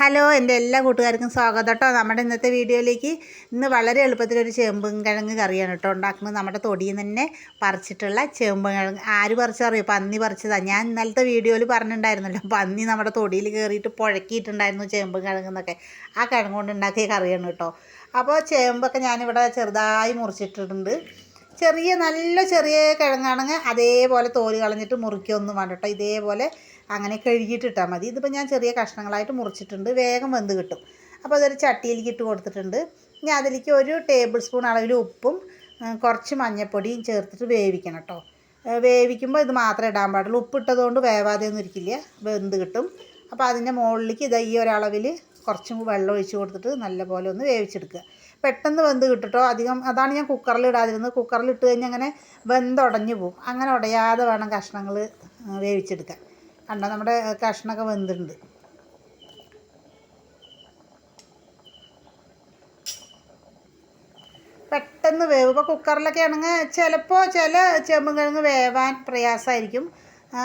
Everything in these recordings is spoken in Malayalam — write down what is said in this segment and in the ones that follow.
ഹലോ എന്റെ എല്ലാ കൂട്ടുകാർക്കും സ്വാഗതം കേട്ടോ നമ്മുടെ ഇന്നത്തെ വീഡിയോയിലേക്ക് ഇന്ന് വളരെ എളുപ്പത്തിലൊരു ചേമ്പും കിഴങ്ങ് കറിയാണ് കേട്ടോ ഉണ്ടാക്കുന്നത്. നമ്മുടെ തൊടിയിൽ തന്നെ പറിച്ചിട്ടുള്ള ചേമ്പും കിഴങ്ങ്. ആര് പറിച്ചറിയോ പന്നി പറിച്ചതാണ് ഞാൻ ഇന്നലത്തെ വീഡിയോയിൽ പറഞ്ഞിട്ടുണ്ടായിരുന്നല്ലോ. പന്നി നമ്മുടെ തൊടിയിൽ കയറിയിട്ട് പുഴക്കിയിട്ടുണ്ടായിരുന്നു ചേമ്പും കിഴങ്ങെന്നൊക്കെ ആ കിഴങ്ങ് കൊണ്ട് ഉണ്ടാക്കിയ കറിയാണ് കേട്ടോ അപ്പോൾ ചേമ്പൊക്കെ ഞാനിവിടെ ചെറുതായി മുറിച്ചിട്ടിട്ടുണ്ട്. ചെറിയ നല്ല ചെറിയ കിഴങ്ങാണെങ്കിൽ അതേപോലെ തോൽ കളഞ്ഞിട്ട് മുറിക്കൊന്നും വേണ്ട കേട്ടോ ഇതേപോലെ അങ്ങനെ കഴുകിയിട്ടിട്ടാൽ മതി. ഇതിപ്പോൾ ഞാൻ ചെറിയ കഷ്ണങ്ങളായിട്ട് മുറിച്ചിട്ടുണ്ട്. വേഗം വെന്ത് കിട്ടും. അപ്പോൾ അതൊരു ചട്ടിയിലേക്ക് ഇട്ട് കൊടുത്തിട്ടുണ്ട്. ഇനി അതിലേക്ക് ഒരു ടേബിൾ സ്പൂൺ അളവിൽ ഉപ്പും കുറച്ച് മഞ്ഞൾപ്പൊടിയും ചേർത്തിട്ട് വേവിക്കണം കേട്ടോ. വേവിക്കുമ്പോൾ ഇത് മാത്രമേ ഇടാൻ പാടുള്ളൂ. ഉപ്പിട്ടതുകൊണ്ട് വേവാതെ ഒന്നും ഇരിക്കില്ല. വെന്ത് കിട്ടും. അപ്പോൾ അതിന്റെ മുകളിലേക്ക് ഇതാ ഈ ഒരളവിൽ കുറച്ചും വെള്ളം ഒഴിച്ച് കൊടുത്തിട്ട് നല്ലപോലെ ഒന്ന് വേവിച്ചെടുക്കുക. പെട്ടെന്ന് വെന്ത് കിട്ടിട്ടോ. അധികം അതാണ് ഞാൻ കുക്കറിൽ ഇടാതിരുന്നത്. കുക്കറിൽ ഇട്ട് കഴിഞ്ഞാൽ അങ്ങനെ വെന്തുടഞ്ഞു പോകും. അങ്ങനെ ഉടയാതെ വേണം കഷ്ണങ്ങൾ വേവിച്ചെടുക്കാൻ. കണ്ടോ നമ്മുടെ കഷ്ണൊക്കെ വെന്തിട്ടുണ്ട്. പെട്ടെന്ന് വേവ് ഇപ്പോൾ കുക്കറിലൊക്കെ ആണെങ്കിൽ ചിലപ്പോൾ ചില ചെമ്പും കിഴങ്ങ് വേവാൻ പ്രയാസമായിരിക്കും.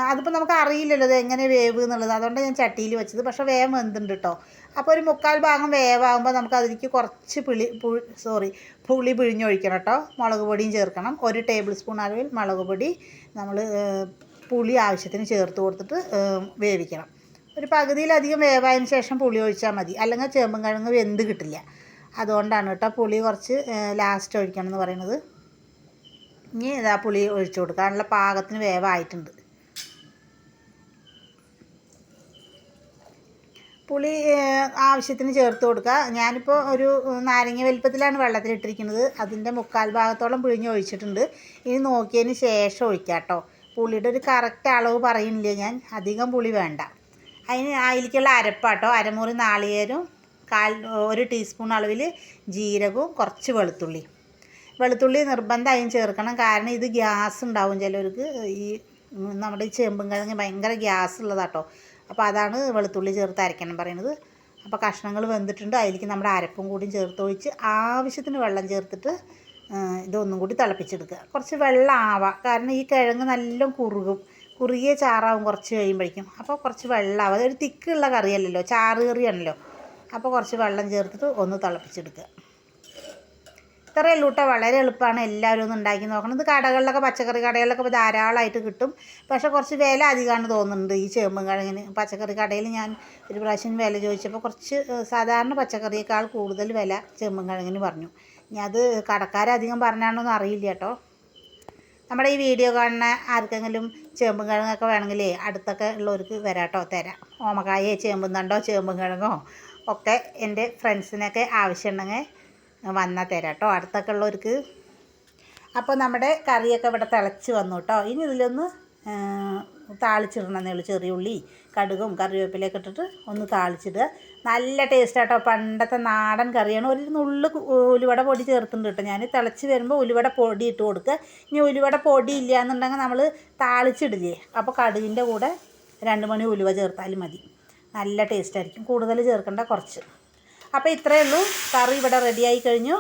അതിപ്പോൾ നമുക്ക് അറിയില്ലല്ലോ ഇത് എങ്ങനെ വേവ് എന്നുള്ളത്. അതുകൊണ്ട് ഞാൻ ചട്ടിയിൽ വെച്ചത്. പക്ഷേ വേഗം വെന്തുണ്ട് കേട്ടോ. അപ്പോൾ ഒരു മുക്കാൽ ഭാഗം വേവാകുമ്പോൾ നമുക്ക് അതിലേക്ക് കുറച്ച് പുളി പുളി സോറി പുളി പിഴിഞ്ഞൊഴിക്കണം കേട്ടോ. മുളക് പൊടിയും ചേർക്കണം. ഒരു ടേബിൾ സ്പൂൺ അളവിൽ മുളക് പൊടി. നമ്മൾ പുളി ആവശ്യത്തിന് ചേർത്ത് കൊടുത്തിട്ട് വേവിക്കണം. ഒരു പകുതിയിലധികം വേവായതിന് ശേഷം പുളി ഒഴിച്ചാൽ മതി. അല്ലെങ്കിൽ ചേമ്പും കിഴങ്ങ് വെന്ത് കിട്ടില്ല. അതുകൊണ്ടാണ് കേട്ടോ പുളി കുറച്ച് ലാസ്റ്റ് ഒഴിക്കണം എന്ന് പറയുന്നത്. ഇനി ഇതാ പുളി ഒഴിച്ചു കൊടുക്കാനുള്ള പാകത്തിന് വേവായിട്ടുണ്ട്. പുളി ആവശ്യത്തിന് ചേർത്ത് കൊടുക്കുക. ഞാനിപ്പോൾ ഒരു നാരങ്ങ വലിപ്പത്തിലാണ് വെള്ളത്തിലിട്ടിരിക്കുന്നത്. അതിന്റെ മുക്കാൽ ഭാഗത്തോളം പിഴിഞ്ഞ് ഒഴിച്ചിട്ടുണ്ട്. ഇനി നോക്കിയതിന് ശേഷം ഒഴിക്കാം കേട്ടോ. പുളിയുടെ ഒരു കറക്റ്റ് അളവ് പറയുന്നില്ല ഞാൻ? അധികം പുളി വേണ്ട. അതിന് അതിലേക്കുള്ള അരപ്പാട്ടോ അരമുറി നാളികേരും കാൽ ഒരു ടീസ്പൂൺ അളവിൽ ജീരകവും കുറച്ച് വെളുത്തുള്ളി. വെളുത്തുള്ളി നിർബന്ധമായും ചേർക്കണം. കാരണം ഇത് ഗ്യാസ് ഉണ്ടാവും ചിലർക്ക് ഈ നമ്മുടെ ചേമ്പും കിഴങ്ങ് ഭയങ്കര ഗ്യാസ് ഉള്ളതാട്ടോ. അപ്പോൾ അതാണ് വെളുത്തുള്ളി ചേർത്ത് അരയ്ക്കണം പറയുന്നത്. അപ്പോൾ കഷ്ണങ്ങൾ വെന്തിട്ടുണ്ട്. അതിലേക്ക് നമ്മുടെ അരപ്പും കൂടിയും ചേർത്ത് ഒഴിച്ച് ആവശ്യത്തിന് വെള്ളം ചേർത്തിട്ട് ഇതൊന്നും കൂടി തിളപ്പിച്ചെടുക്കുക. കുറച്ച് വെള്ളം ആവാം കാരണം ഈ കിഴങ്ങ് നല്ല കുറുകും. കുറുകിയ ചാറാവും കുറച്ച് കഴിയുമ്പോഴേക്കും. അപ്പോൾ കുറച്ച് വെള്ളം ആവും അതൊരു തിക്കുള്ള കറിയല്ലല്ലോ. ചാറ് കറിയാണല്ലോ. അപ്പോൾ കുറച്ച് വെള്ളം ചേർത്തിട്ട് ഒന്ന് തിളപ്പിച്ചെടുക്കുക. ഇത്ര എള്ളൂട്ട വളരെ എളുപ്പമാണ് എല്ലാവരും ഒന്ന് ഉണ്ടാക്കി നോക്കണം. ഇത് കടകളിലൊക്കെ പച്ചക്കറി കടകളിലൊക്കെ ധാരാളമായിട്ട് കിട്ടും. പക്ഷേ കുറച്ച് വില അധികമാണ് തോന്നുന്നുണ്ട് ഈ ചേമ്പും കിഴങ്ങിന് പച്ചക്കറി കടയിൽ ഞാൻ ഒരു പ്രാവശ്യം വില ചോദിച്ചപ്പോൾ കുറച്ച് സാധാരണ പച്ചക്കറിയേക്കാൾ കൂടുതൽ വില ചേമ്പും കിഴങ്ങിന് പറഞ്ഞു. ഇനി അത് കടക്കാരധികം പറഞ്ഞാണോന്ന് അറിയില്ല കേട്ടോ നമ്മുടെ ഈ വീഡിയോ കാണുന്ന ആർക്കെങ്കിലും ചേമ്പും കിഴങ്ങൊക്കെ വേണമെങ്കിലേ അടുത്തൊക്കെ ഉള്ളവർക്ക് വരാട്ടോ തരാം. ഓമക്കായ ചേമ്പും തണ്ടോ? ചേമ്പും കിഴങ്ങോ ഒക്കെ എന്റെ ഫ്രണ്ട്സിനൊക്കെ ആവശ്യമുണ്ടെങ്കിൽ വന്നാൽ തരാം കേട്ടോ. അടുത്തൊക്കെ ഉള്ളവർക്ക് അപ്പോൾ നമ്മുടെ കറിയൊക്കെ ഇവിടെ തിളച്ച് വന്നു കേട്ടോ. ഇനി ഇതിലൊന്ന് താളിച്ചിടണമെന്നേ ഉള്ളൂ. ചെറിയ ഉള്ളി കടുകും കറിവേപ്പിലൊക്കെ ഇട്ടിട്ട് ഒന്ന് താളിച്ചിടുക. നല്ല ടേസ്റ്റ് കേട്ടോ. പണ്ടത്തെ നാടൻ കറിയാണ്. ഒരു നുള്ളു ഉലുവട പൊടി ചേർത്തിട്ടുണ്ട് കേട്ടോ. ഞാൻ തിളച്ച് വരുമ്പോൾ ഉലുവട പൊടി ഇട്ട് കൊടുക്കുക. ഇനി ഉലുവട പൊടി ഇല്ല എന്നുണ്ടെങ്കിൽ നമ്മൾ താളിച്ചിടില്ലേ? അപ്പോൾ കടുകിന്റെ കൂടെ രണ്ട് മണി ഉലുവ ചേർത്താലും മതി. നല്ല ടേസ്റ്റായിരിക്കും കൂടുതൽ ചേർക്കേണ്ട കുറച്ച്. അപ്പോൾ ഇത്രയേ ഉള്ളൂ. കറി ഇവിടെ റെഡിയായി കഴിഞ്ഞു.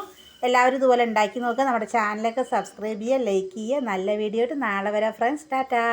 എല്ലാവരും ഇതുപോലെ ഉണ്ടാക്കി നോക്കുക നമ്മുടെ ചാനലൊക്കെ സബ്സ്ക്രൈബ് ചെയ്യുക ലൈക്ക് ചെയ്യുക. നല്ല വീഡിയോ ആയിട്ട് നാളെ വരാം ഫ്രണ്ട്സ് ടാറ്റാ.